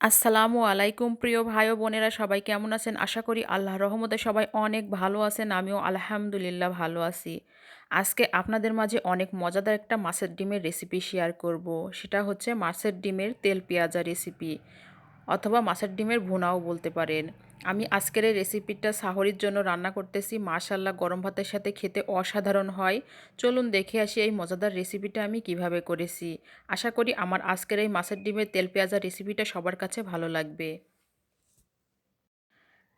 আসসালামু আলাইকুম, প্রিয় ভাই বোনেরা, সবাই কেমন আছেন? আশা করি আল্লাহ রহমতে সবাই অনেক ভালো আছেন, আমিও আলহামদুলিল্লাহ ভালো আছি। আজকে আপনাদের মাঝে অনেক মজাদার একটা মাছের ডিমের রেসিপি শেয়ার করব। সেটা হচ্ছে মাছের ডিমের তেল পেঁয়াজা রেসিপি অথবা মাছের ডিমের ভুনাও বলতে পারেন। আমি আজকের এই রেসিপিটা সাহরির জন্য রান্না করতেছি। মাশাল্লাহ গরম ভাতের সাথে খেতে অসাধারণ হয়। চলুন দেখে আসি এই মজাদার রেসিপিটা আমি কীভাবে করেছি। আশা করি আমার আজকের এই মাছের ডিমের তেল পেঁয়াজা রেসিপিটা সবার কাছে ভালো লাগবে।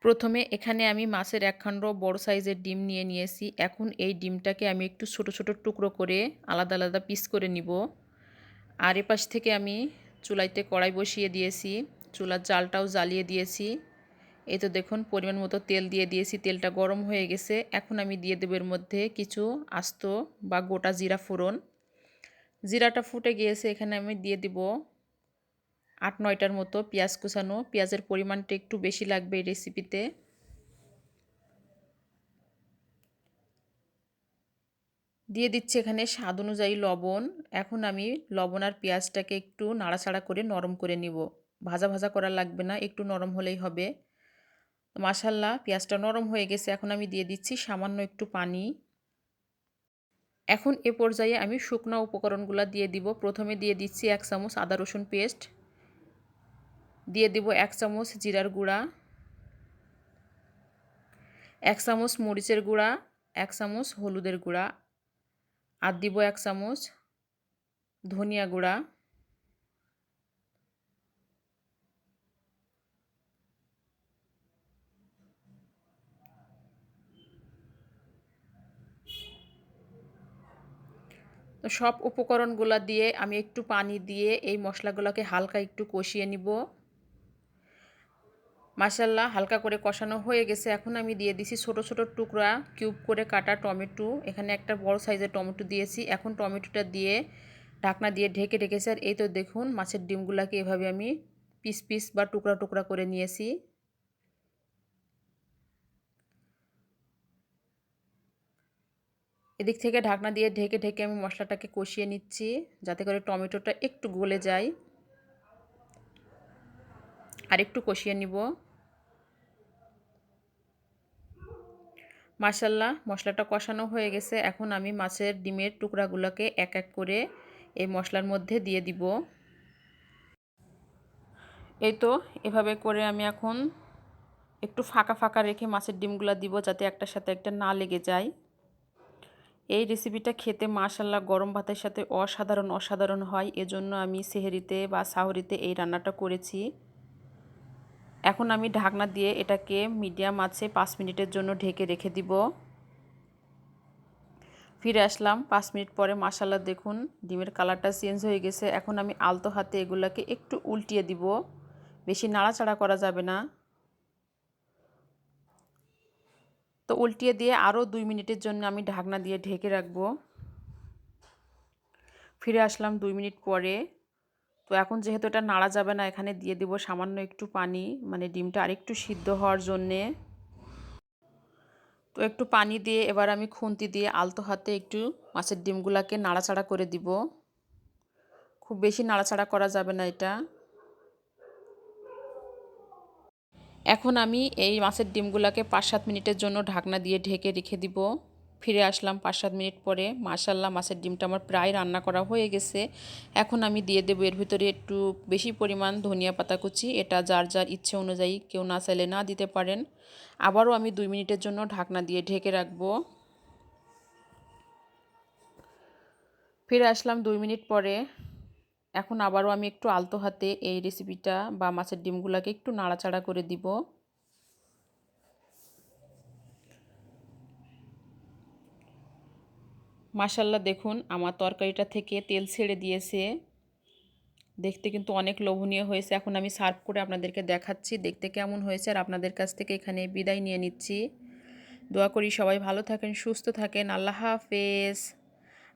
প্রথমে এখানে আমি মাছের একখণ্ড বড় সাইজের ডিম নিয়ে নিয়েছি। এখন এই ডিমটাকে আমি একটু ছোট ছোট টুকরো করে আলাদা আলাদা পিস করে নিব। আর এপাশ থেকে আমি চুলাইতে কড়াই বসিয়ে দিয়েছি। চুলার জালটাও জ্বালিয়ে দিয়েছি। এই তো দেখুন, পরিমাণ মতো তেল দিয়ে দিয়েছি। তেলটা গরম হয়ে গেছে। এখন আমি দিয়ে দেবো এর মধ্যে কিছু আস্ত বা গোটা জিরা ফোড়ন। জিরাটা ফুটে গিয়েছে, এখানে আমি দিয়ে দিব আট নয়টার মতো পেঁয়াজ কুচানো। পেঁয়াজের পরিমাণটা একটু বেশি লাগবে এই রেসিপিতে। দিয়ে দিচ্ছি এখানে স্বাদ অনুযায়ী লবণ। এখন আমি লবণ আর পেঁয়াজটাকে একটু নাড়াচাড়া করে নরম করে নিব। ভাজা ভাজা করা লাগবে না, একটু নরম হলেই হবে। মাসাল্লাহ পেঁয়াজটা নরম হয়ে গেছে, এখন আমি দিয়ে দিচ্ছি সামান্য একটু পানি। এখন এ পর্যায়ে আমি শুকনো উপকরণগুলো দিয়ে দিব। প্রথমে দিয়ে দিচ্ছি এক চামচ আদা রসুন পেস্ট। দিয়ে দিব এক চামচ জিরার গুঁড়া। এক চামচ মরিচের গুঁড়া। এক চামচ হলুদের গুঁড়া। আর দিব এক চামচ ধনিয়া গুঁড়া। তো সব উপকরণগুলো দিয়ে আমি একটু পানি দিয়ে এই মশলাগুলোকে হালকা একটু কষিয়ে নিব। মাসাল্লাহ হালকা করে কষানো হয়ে গেছে। এখন আমি দিয়ে দিছি ছোট ছোট টুকরা কিউব করে কাটা টমেটো। এখানে একটা বড় সাইজের টমেটো দিয়েছি। এখন টমেটোটা দিয়ে ঢাকনা দিয়ে ঢেকে রেখেছি। আর এই তো দেখুন, মাছের ডিমগুলোকে এভাবে আমি পিস পিস বা টুকরা টুকরা করে নিয়েছি। এদিক থেকে ঢাকনা দিয়ে ঢেকে ঢেকে আমি মশলাটাকে কষিয়ে নিচ্ছি, যাতে করে টমেটোটা একটু গলে যায়। আর একটু কষিয়ে নিব। মাসাল্লাহ মশলাটা কষানো হয়ে গেছে। এখন আমি মাছের ডিমের টুকরাগুলোকে এক এক করে এই মশলার মধ্যে দিয়ে দিব। এই তো, এভাবে করে আমি এখন একটু ফাঁকা ফাঁকা রেখে মাছের ডিমগুলো দিব, যাতে একটার সাথে একটা না লেগে যায়। এই রেসিপিটা খেতে মাশাল্লাহ গরম ভাতের সাথে অসাধারণ অসাধারণ হয়। এজন্য আমি সেহেরিতে বা সাহরিতে এই রান্নাটা করেছি। এখন আমি ঢাকনা দিয়ে এটাকে মিডিয়াম আছে পাঁচ মিনিটের জন্য ঢেকে রেখে দিব। ফিরে আসলাম, পাঁচ মিনিট পরে মাসাল্লা দেখুন ডিমের কালারটা চেঞ্জ হয়ে গেছে। এখন আমি আলতো হাতে এগুলাকে একটু উল্টিয়ে দিব। বেশি নাড়াচাড়া করা যাবে না। তো উল্টিয়ে দিয়ে আরও দুই মিনিটের জন্য আমি ঢাকনা দিয়ে ঢেকে রাখব। ফিরে আসলাম দুই মিনিট পরে। তো এখন যেহেতু এটা নাড়া যাবে না, এখানে দিয়ে দিব সামান্য একটু পানি মানে ডিমটা আরেকটু সিদ্ধ হওয়ার জন্যে। তো একটু পানি দিয়ে এবার আমি খুন্তি দিয়ে আলতো হাতে একটু মাছের ডিমগুলাকে নাড়াচাড়া করে দিব। খুব বেশি নাড়াচাড়া করা যাবে না এটা। এখন আমি এই মাছের ডিমগুলাকে পাঁচ সাত মিনিটের জন্য ঢাকনা দিয়ে ঢেকে রেখে দিব। ফিরে আসলাম পাঁচ সাত মিনিট পরে। মাশাল্লাহ মাছের ডিমটা আমার প্রায় রান্না করা হয়ে গেছে। এখন আমি দিয়ে দেবো এর ভিতরে একটু বেশি পরিমাণ ধনিয়া পাতা কুচি। এটা যার যার ইচ্ছে অনুযায়ী কেউ না চাইলে না দিতে পারেন। আবারও আমি দুই মিনিটের জন্য ঢাকনা দিয়ে ঢেকে রাখব। ফিরে আসলাম দুই মিনিট পরে। এখন আবারও আমি একটু আলতো হাতে এই রেসিপিটা বা মাছের ডিমগুলোকে একটু নাড়াচাড়া করে দিব। মাসাল্লাহ দেখুন, আমার তরকারিটা থেকে তেল ছেড়ে দিয়েছে। দেখতে কিন্তু অনেক লোভনীয় হয়েছে। এখন আমি সার্ভ করে আপনাদেরকে দেখাচ্ছি। দেখতে কেমন হয়েছে আর আপনাদের কাছ থেকে এখানে বিদায় নিয়ে নিচ্ছি। দোয়া করি সবাই ভালো থাকেন, সুস্থ থাকেন। আল্লাহ হাফেজ।